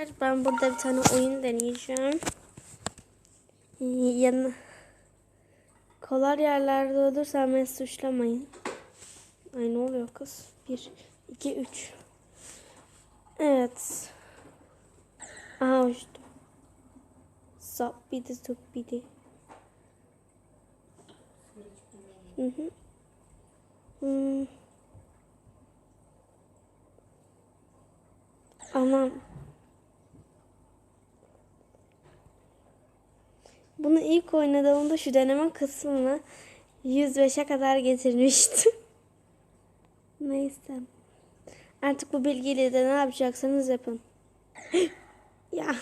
Ben burada bir tane oyun deneyeceğim. Yanı kolar yerlerde olursam beni suçlamayın. Ay ne oluyor kız? 1, 2, 3. Evet. Aha uçtu. Zappidi zuppidi. Hı hı. Hmm. Anam. Bunu ilk oynadığımda şu deneme kısmını 105'e kadar getirmiştim. Neyse. Artık bu bilgiyle de ne yapacaksanız yapın. ya.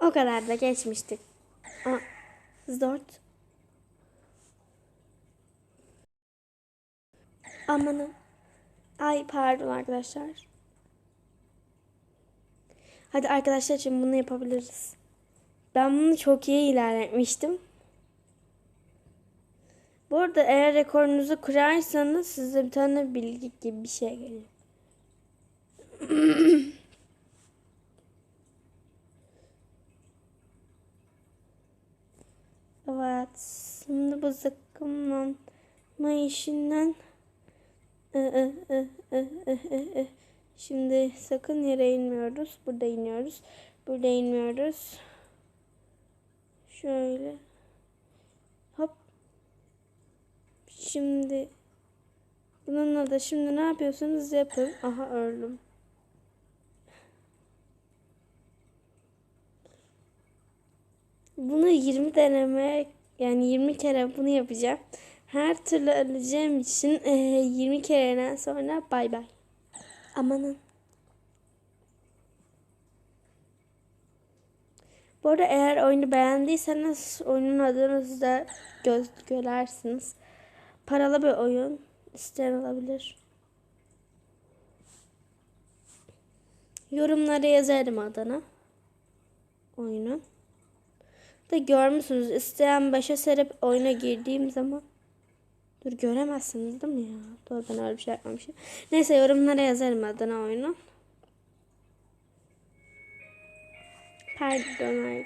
O kadar da geçmiştik. Aa, zort. Amanın. Ay pardon arkadaşlar. Hadi arkadaşlar için bunu yapabiliriz. Ben bunu çok iyi ilerletmiştim. Bu arada eğer rekorunuzu kırarsanız size bir tane bilgi gibi bir şey gelir. evet. Şimdi bu zıkkımlanma işinden ı, ı, ı, ı. Şimdi sakın yere inmiyoruz. Burada iniyoruz. Burada inmiyoruz. Şöyle. Hop. Şimdi bununla da şimdi ne yapıyorsanız yapın. Aha öldüm. Bunu 20 deneme yani 20 kere bunu yapacağım. Her türlü öleceğim için e, 20 kereden sonra bay bay. Amanın. Bu arada eğer oyunu beğendiyseniz oyunun adını da göz görersiniz. Paralı bir oyun. İsteyen alabilir. Yorumlara yazarım adını. Oyunun. Da görmüşsünüz. İsteyen başa serip oyuna girdiğim zaman Dur göremezsiniz değil mi ya? Doğru ben öyle bir şey yapmamışım. Neyse yorumlara yazarım adına oyunu. Pardon